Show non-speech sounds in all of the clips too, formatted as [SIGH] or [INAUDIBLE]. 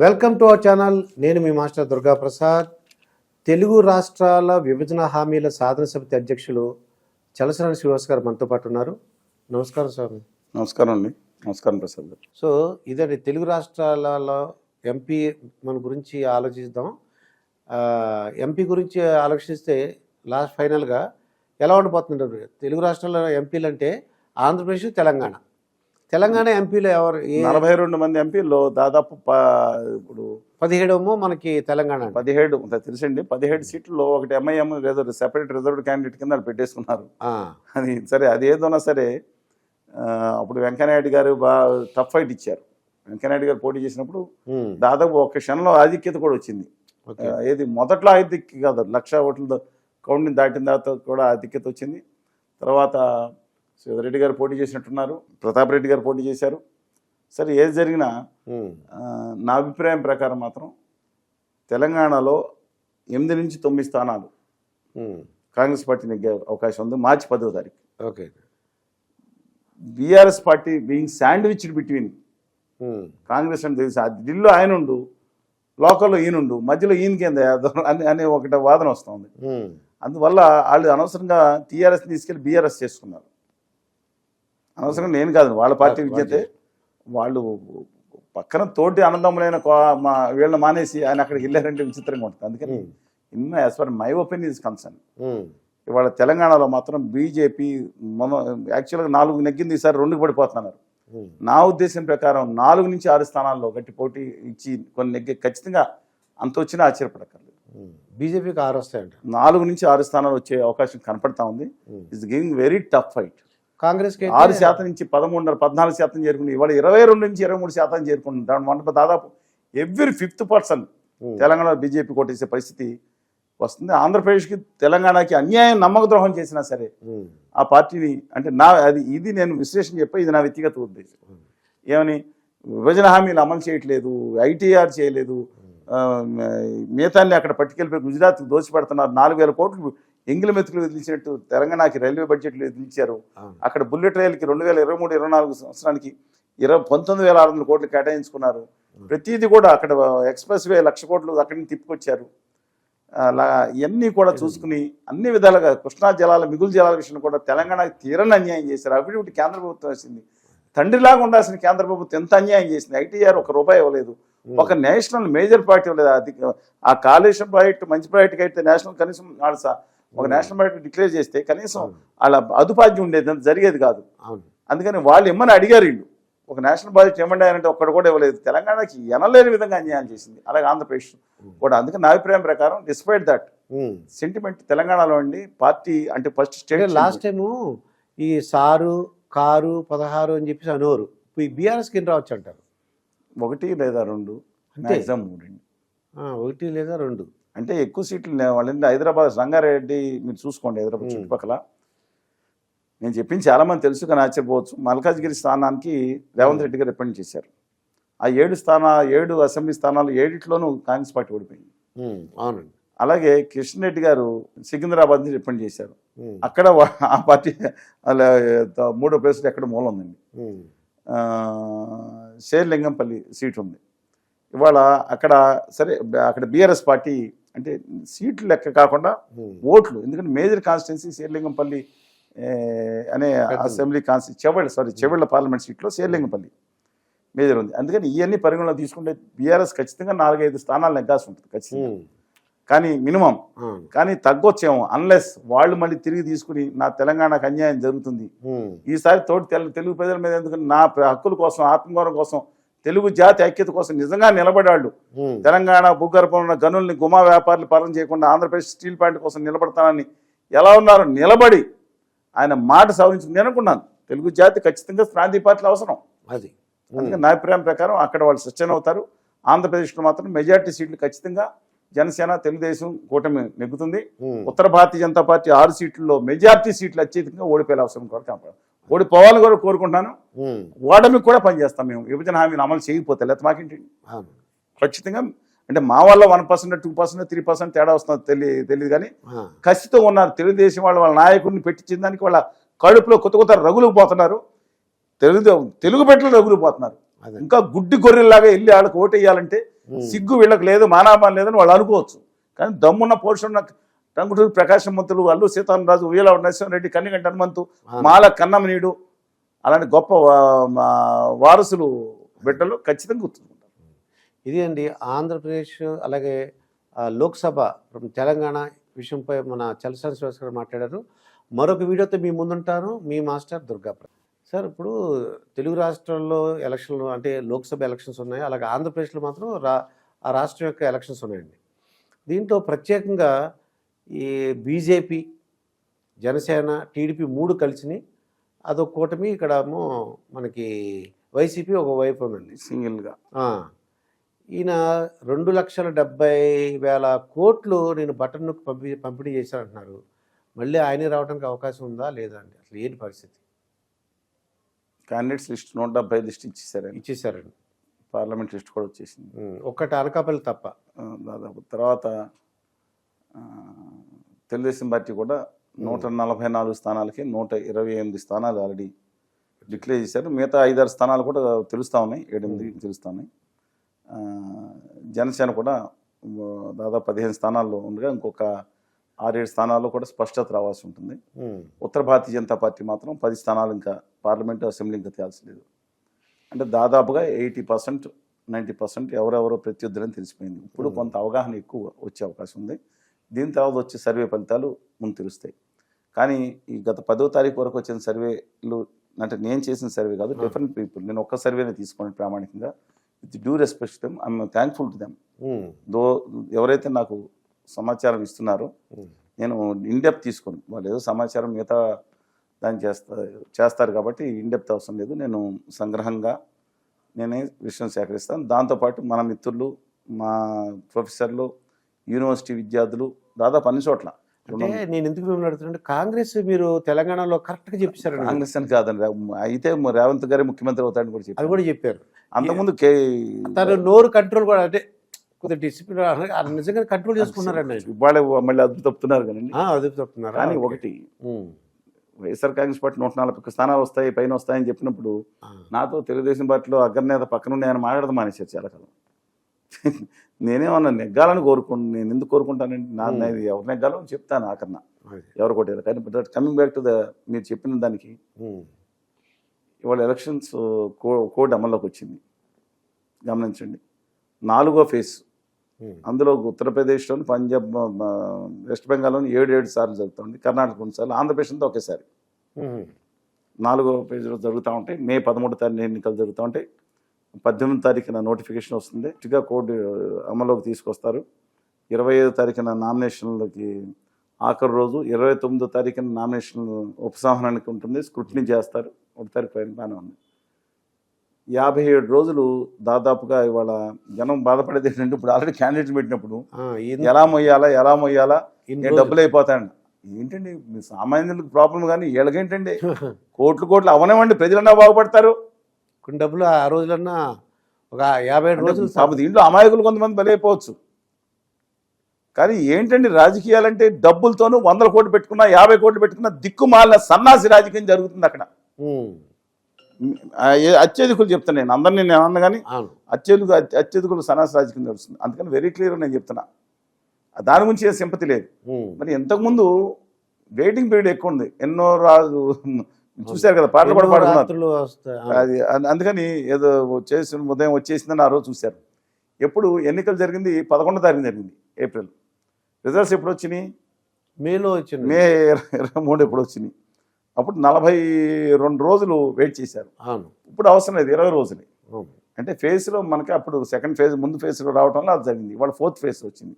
Welcome to our channel. నేను మీ master Durga Prasad Telugu రాష్ట్రాల విభజన హామీల సాధన సమితి అధ్యక్షులు చలసరాని శ్రీనివాస్ గారు మనతో పాటు ఉన్నారు. నమస్కారం స్వామి. నమస్కారం అండి. నమస్కారం ప్రసాద్ గారు. సో ఇదండి తెలుగు రాష్ట్రాలలో ఎంపీ మన గురించి ఆలోచిద్దాం. ఎంపీ గురించి ఆలోచిస్తే లాస్ట్ ఫైనల్గా ఎలా ఉండిపోతుంటారు తెలుగు రాష్ట్రాల ఎంపీలు అంటే ఆంధ్రప్రదేశ్ తెలంగాణ. తెలంగాణ ఎంపీలు ఎవరు? నలభై రెండు మంది ఎంపీల్లో దాదాపు ఇప్పుడు పదిహేడేమో మనకి తెలంగాణ. పదిహేడు తెలుసండి. పదిహేడు సీట్లలో ఒకటి ఎంఐఎం ఏదో సెపరేట్ రిజర్వ్డ్ క్యాండిడేట్ కింద పెట్టేసుకున్నారు. అది సరే అది ఏదోనా సరే అప్పుడు వెంకయ్యనాయుడు గారు బాగా టఫ్ ఫైట్ ఇచ్చారు. వెంకయ్యనాయుడు గారు పోటీ చేసినప్పుడు దాదాపు ఒక క్షణంలో ఆధిక్యత కూడా వచ్చింది. ఏది మొదట్లో ఆధిక్య కాదు లక్ష ఓట్ల కౌంట్ని దాటిన తర్వాత కూడా ఆధిక్యత వచ్చింది. తర్వాత శివరెడ్డి గారు పోటీ చేసినట్టున్నారు ప్రతాప్ రెడ్డి గారు పోటీ చేశారు. సరే ఏది జరిగినా నా అభిప్రాయం ప్రకారం మాత్రం తెలంగాణలో ఎనిమిది నుంచి తొమ్మిది స్థానాలు కాంగ్రెస్ పార్టీ నెగ్గే అవకాశం ఉంది మార్చి పదో తారీఖు. Okay. BRS party being sandwiched between Congress అని తెలిసి. ఢిల్లీలో ఆయన ఉండు లోకల్లో ఈయనుండు మధ్యలో ఈయన కింద అని అనే ఒకటి వాదన వస్తుంది. అందువల్ల వాళ్ళు అనవసరంగా టీఆర్ఎస్ తీసుకెళ్ళి బీఆర్ఎస్ చేసుకున్నారు. అనవసరంగా నేను కాదు వాళ్ళ పార్టీ విద్యతే వాళ్ళు పక్కన తోటి ఆనందములైన మా వీళ్ళని మానేసి ఆయన అక్కడికి వెళ్ళారంటే విచిత్రంగా ఉంటుంది. అందుకని in as far my opinion is concern ఇవాళ తెలంగాణలో మాత్రం బీజేపీ మన యాక్చువల్గా నాలుగు నెగ్గింది ఈసారి రెండుకు పడిపోతున్నారు. నా ఉద్దేశం ప్రకారం నాలుగు నుంచి ఆరు స్థానాల్లో గట్టి పోటీ ఇచ్చి కొన్ని నెగ్గి ఖచ్చితంగా అంత వచ్చినా ఆశ్చర్యపడక్కర్లేదు. బీజేపీకి ఆరు వస్తాయంట. నాలుగు నుంచి ఆరు స్థానాలు వచ్చే అవకాశం కనపడతా ఉంది. It's giving very tough fight కాంగ్రెస్కి అయితే ఆరు శాతం నుంచి పదమూడున్నర పద్నాలుగు శాతం చేరుకుంది ఇవాళ ఇరవై రెండు నుంచి ఇరవై మూడు శాతం చేరుకుంది దాని వంట దాదాపు ఎవ్రీ ఫిఫ్త్ పర్సన్ ఉమ్, తెలంగాణలో బీజేపీ కొట్టేసే పరిస్థితి వస్తుంది. ఆంధ్రప్రదేశ్కి తెలంగాణకి అన్యాయం నమ్మక ద్రోహం చేసినా సరే ఆ పార్టీని అంటే నా అది ఇది నేను విశ్లేషణ చెప్పే ఇది నా వ్యక్తిగత ఉద్దేశం. ఏమని విభజన హామీలు అమలు చేయట్లేదు ఐటీఆర్ చేయలేదు మిగతాన్ని అక్కడ పట్టుకెళ్ళిపోయి గుజరాత్ దోచిపెడుతున్నారు నాలుగు వేల కోట్లు ఎంగిలి మెతుకులు వదిలించినట్టు తెలంగాణకి రైల్వే బడ్జెట్లు వదిలించారు. అక్కడ బుల్లెట్ రైలుకి రెండు వేల ఇరవై మూడు ఇరవై నాలుగు సంవత్సరానికి ఇరవై పంతొమ్మిది వేల ఆరు వందల కోట్లు కేటాయించుకున్నారు. ప్రతిదీ కూడా అక్కడ ఎక్స్ప్రెస్ వే లక్ష కోట్లు అక్కడి నుంచి తిప్పుకొచ్చారు. అలా ఇవన్నీ కూడా చూసుకుని అన్ని విధాలుగా కృష్ణా జలాల మిగులు జలాల విషయంలో కూడా తెలంగాణకి తీరని అన్యాయం చేశారు. అఫిడవిట్ కేంద్ర ప్రభుత్వం వేసింది. తండ్రిలాగా ఉండాల్సిన కేంద్ర ప్రభుత్వం ఎంత అన్యాయం చేసింది? ఐటీఆర్ ఒక రూపాయి ఇవ్వలేదు. ఒక నేషనల్ మేజర్ పార్టీ ఇవ్వలేదు. అది ఆ కాళేశ్వరం ప్రాజెక్ట్ మంచి ప్రాజెక్ట్ అయితే నేషనల్ కనీసం వాళ్ళు ఒక నేషనల్ ప్రాజెక్ట్ డిక్లేర్ చేస్తే కనీసం వాళ్ళ అదుపాధ్యం ఉండేది అంత జరిగేది కాదు. అవును. అందుకని వాళ్ళు ఇమ్మని అడిగారు వీళ్ళు? ఒక నేషనల్ ప్రాజెక్ట్ ఇవ్వండి అంటే ఒక్కడు కూడా ఇవ్వలేదు. తెలంగాణకి ఎనలేని విధంగా అన్యాయం చేసింది. అలాగే ఆంధ్రప్రదేశ్ కూడా. అందుకని నా అభిప్రాయం ప్రకారం డిస్పైట్ దట్. సెంటిమెంట్ తెలంగాణలో అండి పార్టీ అంటే ఫస్ట్ స్టేట్ లాస్ట్ టైము ఈ సారు కారు పదహారు అని చెప్పేసి ఇప్పుడు ఈ బీఆర్ఎస్ కింద రావచ్చు అంటారు. ఒకటి లేదా రెండు. మ్యాక్సిమం ఒకటి లేదా రెండు. అంటే ఎక్కువ సీట్లు వాళ్ళంటే హైదరాబాద్ రంగారెడ్డి మీరు చూసుకోండి హైదరాబాద్. చుట్టుపక్కల. నేను చెప్పింది చాలా మంది తెలుసు కానీ ఆశ్చర్యపోవచ్చు. మల్కాజ్గిరి స్థానానికి రేవంత్ రెడ్డి గారు రిప్రజెంట్ చేశారు. ఆ ఏడు స్థాన ఏడు అసెంబ్లీ స్థానాలు ఏడిట్లోనూ కాంగ్రెస్ పార్టీ ఓడిపోయింది. అవునండి. అలాగే కిషన్ రెడ్డి గారు సికింద్రాబాద్ నుంచి రిప్రజెంట్ చేశారు. అక్కడ ఆ పార్టీ మూడో ప్లేస్లో ఎక్కడ మూల ఉందండి శేర్లింగంపల్లి సీట్ ఉంది. ఇవాళ అక్కడ సరే అక్కడ బీఆర్ఎస్ పార్టీ అంటే సీట్లు లెక్క కాకుండా ఓట్లు. ఎందుకంటే మేజర్ కాన్స్టిట్యున్సీ శేర్లింగంపల్లి అనే. అసెంబ్లీ కాన్స్టి చెవెళ్ళ సారీ చెవెళ్ళ పార్లమెంట్ సీట్లో శేర్లింగంపల్లి మేజర్ ఉంది. అందుకని ఇవన్నీ పరిగణలో తీసుకుంటే బీఆర్ఎస్ ఖచ్చితంగా నాలుగైదు స్థానాలు నెగ్గాల్సి ఉంటుంది ఖచ్చితంగా. కానీ మినిమం. కానీ తగ్గొచ్చేమో అన్లెస్ వాళ్ళు మళ్ళీ తిరిగి తీసుకుని నా తెలంగాణకు అన్యాయం జరుగుతుంది. ఈసారి తోటి తెలు తెలుగు ప్రజల మీద ఎందుకు నా హక్కుల కోసం ఆత్మగౌరవం కోసం తెలుగు జాతి ఐక్యత కోసం నిజంగా నిలబడాడు తెలంగాణ భూగర్భంలో ఉన్న గనుల్ని గుమా వ్యాపారులు పాలన చేయకుండా ఆంధ్రప్రదేశ్ స్టీల్ ప్లాంట్ కోసం నిలబడతానని ఎలా ఉన్నారు నిలబడి ఆయన మాట సవరించుకుని నేను అనుకున్నాను తెలుగు జాతి ఖచ్చితంగా ప్రాంతీయ పార్టీలు అవసరం. అది. ఉమ్, అందుకని నా అభిప్రాయం ప్రకారం అక్కడ వాళ్ళు సత్యన అవుతారు. ఆంధ్రప్రదేశ్లో మాత్రం మెజార్టీ సీట్లు ఖచ్చితంగా జనసేన తెలుగుదేశం కూటమి నెగ్గుతుంది. ఉత్తర భారతీయ జనతా పార్టీ ఆరు సీట్లలో మెజార్టీ సీట్లు అత్యధికంగా ఓడిపోయే అవసరం కూడా కనపడదు. ఓడిపోవాలని కూడా కోరుకుంటున్నాను ఉమ్, ఓటమికి కూడా పనిచేస్తాం మేము. విభజన హామీని అమలు చేయకపోతే లేకపోతే మాకేంటి. ఖచ్చితంగా అంటే మా వల్ల one percent two percent three percent తేడా వస్తుందో తెలియ తెలియదు కానీ కసితో ఉన్నారు. తెలుగుదేశం వాళ్ళు వాళ్ళ నాయకుడిని పెట్టించిన దానికి వాళ్ళ కడుపులో కొత్త కొత్త రగులుకు పోతున్నారు. తెలుగు తెలుగు బిడ్డలు రగులు పోతున్నారు. ఇంకా గుడ్డి గొర్రెల్లాగా వెళ్ళి వాళ్ళకి ఓటు వేయాలంటే సిగ్గు వీళ్ళకి లేదు మానాభాన్ లేదని వాళ్ళు అనుకోవచ్చు. కానీ దమ్మున్న పోర్షన్ ఉన్న టంగుటూరు ప్రకాశం మంతులు వాళ్ళు సీతారామరాజు ఉయ్యల నరసింహారెడ్డి కన్నిగంట హనుమంతు మాల కన్నమనీయుడు అలాంటి గొప్ప వారసులు బిడ్డలు ఖచ్చితంగా గుర్తుంటారు ఇది అండి ఆంధ్రప్రదేశ్ అలాగే లోక్సభ తెలంగాణ విషయంపై మన చలసాని శ్రీనివాస్ గారు మాట్లాడారు. మరొక వీడియోతో మీ ముందుంటాను. మీ మాస్టర్ దుర్గాప్రసాద్ సార్ ఇప్పుడు తెలుగు రాష్ట్రాల్లో ఎలక్షన్లు అంటే లోక్సభ ఎలక్షన్స్ ఉన్నాయి. అలాగే ఆంధ్రప్రదేశ్లో మాత్రం రా ఆ రాష్ట్రం యొక్క ఎలక్షన్స్ ఉన్నాయండి. దీంట్లో ప్రత్యేకంగా ఈ బీజేపీ జనసేన టీడీపీ మూడు కలిసిని అదొక కూటమి ఇక్కడేమో మనకి వైసీపీ ఒక వైపు ఉందండి. సింగిల్గా. ఈయన రెండు లక్షల డెబ్బై వేల కోట్లు నేను బటన్ నొక్కి పంపి పంపిణీ చేశానంటున్నారు. మళ్ళీ ఆయనే రావడానికి అవకాశం ఉందా లేదా అండి? అసలు ఏంటి పరిస్థితి? క్యాండిడేట్స్ లిస్ట్ నూట డెబ్బై లిస్ట్ ఇచ్చేసారని ఇచ్చేసారండి. పార్లమెంట్ లిస్ట్ కూడా వచ్చేసింది. ఒక్కటి అనకాపల్లి తప్ప. దాదాపు తర్వాత తెలుగుదేశం పార్టీ కూడా నూట నలభై నాలుగు స్థానాలకి నూట ఇరవై ఎనిమిది స్థానాలు ఆల్రెడీ డిక్లేర్ చేశారు. మిగతా ఐదారు స్థానాలు కూడా తెలుస్తూ ఉన్నాయి. ఏడెనిమిది తెలుస్తూ ఉన్నాయి. జనసేన కూడా దాదాపు పదిహేను స్థానాల్లో ఉండగా ఇంకొక ఆరేడు స్థానాల్లో కూడా స్పష్టత రావాల్సి ఉంటుంది. ఉమ్, ఉత్తర భారతీయ జనతా పార్టీ మాత్రం పది స్థానాలు ఇంకా పార్లమెంట్ అసెంబ్లీ ఇంకా తేల్చలేదు. అంటే దాదాపుగా ఎయిటీ పర్సెంట్ నైంటీ పర్సెంట్ ఎవరెవరో ప్రత్యర్థులని తెలిసిపోయింది. ఇప్పుడు కొంత అవగాహన ఎక్కువ వచ్చే అవకాశం ఉంది. దీని తర్వాత వచ్చే సర్వే ఫలితాలు ముందు తెలుస్తాయి కానీ ఈ గత పదో తారీఖు వరకు వచ్చిన సర్వేలు అంటే నేను చేసిన సర్వే కాదు డిఫరెంట్ పీపుల్ నేను ఒక్క సర్వేనే తీసుకోండి ప్రామాణికంగా. With due respect them I'm thankful to them though ఎవరైతే నాకు సమాచారం ఇస్తున్నారో ఉమ్, నేను ఇన్డెప్త్ తీసుకుని. వాళ్ళు ఏదో సమాచారం మిగతా దాన్ని చేస్తా చేస్తారు కాబట్టి ఇన్డెప్త్ అవసరం లేదు. నేను సంగ్రహంగా నేనే విషయం సేకరిస్తాను. దాంతోపాటు మన మిత్రులు మా ప్రొఫెసర్లు యూనివర్సిటీ విద్యార్థులు దాదాపు అన్ని చోట్ల. అంటే నేను ఎందుకు మిమ్మల్ని అడుగుతున్నాను కాంగ్రెస్ మీరు తెలంగాణలో కరెక్ట్గా చెప్పేశారండి కాంగ్రెస్ అని కాదండి. అయితే రేవంత్ గారి ముఖ్యమంత్రి అవుతాడని కూడా అది చెప్పారు కూడా చెప్పారు. అంతకుముందు కే తను నోరు కంట్రోల్ కూడా అంటే కొద్దిగా డిసిప్లిన్ నిజంగా కంట్రోల్ చేసుకున్నారండి ఇవాళ మళ్ళీ అదుపు తప్పుతున్నారు కదండి. ఆ, అది చెప్తున్నారా కానీ ఒకటి వైఎస్ఆర్ కాంగ్రెస్ పార్టీ నూట నలభై స్థానాలు వస్తాయి పైన వస్తాయని చెప్పినప్పుడు నాతో తెలుగుదేశం పార్టీలో అగ్రనేత పక్కనుండి ఆయన మాట్లాడదు మానేశారు చాలా కాలం. నేనేమన్నా నెగ్గాలని కోరుకుంటు నేను ఎందుకు కోరుకుంటానండి నా ఎవరు నెగ్గాలో చెప్తాను ఆఖరణ. ఎవరు కొట్టారు కానీ but coming back to the మీరు చెప్పిన దానికి ఇవాళ ఎలక్షన్స్ కో కోడ్ అమల్లోకి వచ్చింది. గమనించండి. నాలుగో ఫేజ్ ఉమ్, అందులో ఉత్తరప్రదేశ్లోని పంజాబ్ వెస్ట్ బెంగాల్లోని ఏడు ఏడు సార్లు జరుగుతుంది. కర్ణాటక రెండు సార్లు ఆంధ్రప్రదేశ్ అంతా ఒకేసారి నాలుగో పేజీలో జరుగుతూ ఉంటాయి. మే పదమూడు తారీఖు ఎన్నికలు జరుగుతూ ఉంటాయి. పద్దెనిమిది తారీఖున నోటిఫికేషన్ వస్తుంది. ఇటుగా కోడ్ అమల్లోకి తీసుకొస్తారు. ఇరవై ఐదో తారీఖున నామినేషన్లకి ఆఖరి రోజు ఇరవై తొమ్మిదో తారీఖున నామినేషన్ ఉపసంహరణకి ఉంటుంది. స్క్రూటినీ చేస్తారు. ఒక తారీఖు పైన బాగానే ఉంది. యాభై ఏడు రోజులు దాదాపుగా ఇవాళ జనం బాధపడేది ఏంటంటే ఇప్పుడు ఆల్రెడీ క్యాండిడేట్ పెట్టినప్పుడు ఎలా మొయ్యాలా ఎలా మొయ్యాలా డబ్బులు అయిపోతాయండి ఏంటండి మీ సామాన్యులకు ప్రాబ్లం కానీ వీళ్ళకేంటండి? [LAUGHS] కోట్లు కోట్లు అవనివ్వండి ప్రజలన్నా బాగుపడతారు. కొన్ని డబ్బులు ఆ రోజులన్నా ఒక యాభై ఏడు రోజులు పాప దీంట్లో అమాయకులు కొంతమంది బలైపోవచ్చు కానీ ఏంటండి రాజకీయాలంటే డబ్బులతోనూ వందల కోట్లు పెట్టుకున్నా యాభై కోట్లు పెట్టుకున్నా దిక్కుమాలిన సన్నాసి రాజకీయం జరుగుతుంది అక్కడ. అత్యధికులు చెప్తాను నేను. అందరినీ నేను అన్న కానీ అవును. అత్యధికు అత్యధికులు సన్నాసి రాజకీయం నడుస్తుంది అందుకని వెరీ క్లియర్ నేను చెప్తున్నా. దాని గురించి ఏ సింపతి లేదు. మరి ఇంతకుముందు వెయిటింగ్ పీరియడ్ ఎక్కువ ఉంది. ఎన్నో రాజు చూశారు కదా పాటలు కూడా పాడుతున్నారు. అది అందుకని ఏదో చేసి ఉదయం వచ్చేసిందని ఆ రోజు చూశారు. ఎప్పుడు ఎన్నికలు జరిగింది పదకొండో తారీఖు జరిగింది ఏప్రిల్. రిజల్ట్స్ ఎప్పుడు వచ్చినాయి? మేలో వచ్చింది. మే ఇరవై మూడు ఎప్పుడు వచ్చినాయి? అప్పుడు నలభై రెండు రోజులు వెయిట్ చేశారు. ఇప్పుడు అవసరం లేదు ఇరవై రోజులే. అంటే ఫేజ్లో మనకి అప్పుడు సెకండ్ ఫేజ్ ముందు ఫేజ్లో రావడం వల్ల అది జరిగింది. ఇవాళ ఫోర్త్ ఫేజ్ వచ్చింది.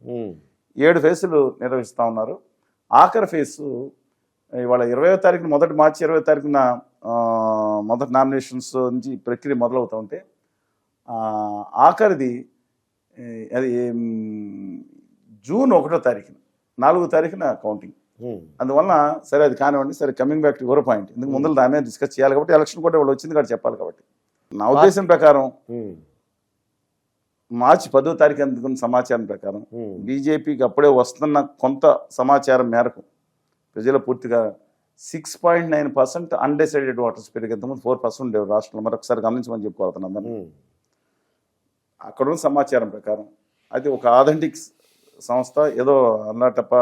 ఏడు ఫేసులు నిర్వహిస్తూ ఉన్నారు. ఆఖరి ఫేసు ఇవాళ ఇరవై తారీఖున మొదటి మార్చి ఇరవై తారీఖున మొదటి నామినేషన్స్ నుంచి ప్రక్రియ మొదలవుతూ ఉంటే ఆఖరిది అది జూన్ ఒకటో తారీఖున నాలుగో తారీఖున కౌంటింగ్. ఉమ్, అందువలన సరే అది కానివ్వండి సరే coming back to your point. ఇందుకు ముందు దాని మీద డిస్కస్ చేయాలి కాబట్టి ఎలక్షన్ కూడా వాళ్ళు వచ్చింది కాబట్టి చెప్పాలి కాబట్టి. నా ఉద్దేశం ప్రకారం మార్చి పదో తారీఖు అందుకున్న సమాచారం ప్రకారం బీజేపీకి అప్పుడే వస్తున్న కొంత సమాచారం మేరకు ప్రజలు పూర్తిగా six point nine percent undecided voters పెరిగేంతమంది four percent ఉండేవి రాష్ట్రంలో. మరొకసారి గమనించమని చెప్పుకోవాలి ఉమ్, అక్కడున్న సమాచారం ప్రకారం అది ఒక ఆథెంటిక్ సంస్థ ఏదో అల్లాటప్ప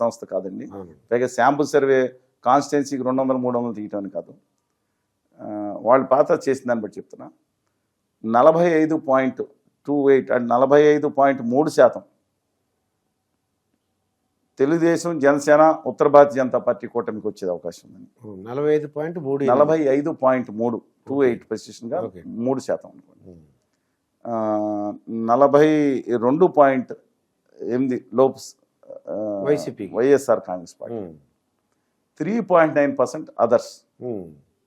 సంస్థ కాదండి. పైగా శాంపుల్ సర్వే కాన్స్టిట్యున్సీకి రెండు వందలు మూడు వందలు తీయటం కాదు. వాళ్ళు పాత చేసిన దాన్ని బట్టి చెప్తున్నా. నలభై ఐదు పాయింట్ టూ ఎయిట్ అంటే నలభై ఐదు పాయింట్ మూడు శాతం తెలుగుదేశం జనసేన ఉత్తర భారతీయ జనతా పార్టీ కూటమికి వచ్చే అవకాశం ఉందండి నలభై ఐదు పాయింట్ మూడు నలభై ఐదు పాయింట్ మూడు టూ ఎయిట్ Okay. మూడు శాతం అనుకోండి నలభై రెండు పాయింట్ ఎనిమిది లోపు ఆ, వైసీపీకి. YSR Congress party. Three point nine percent others.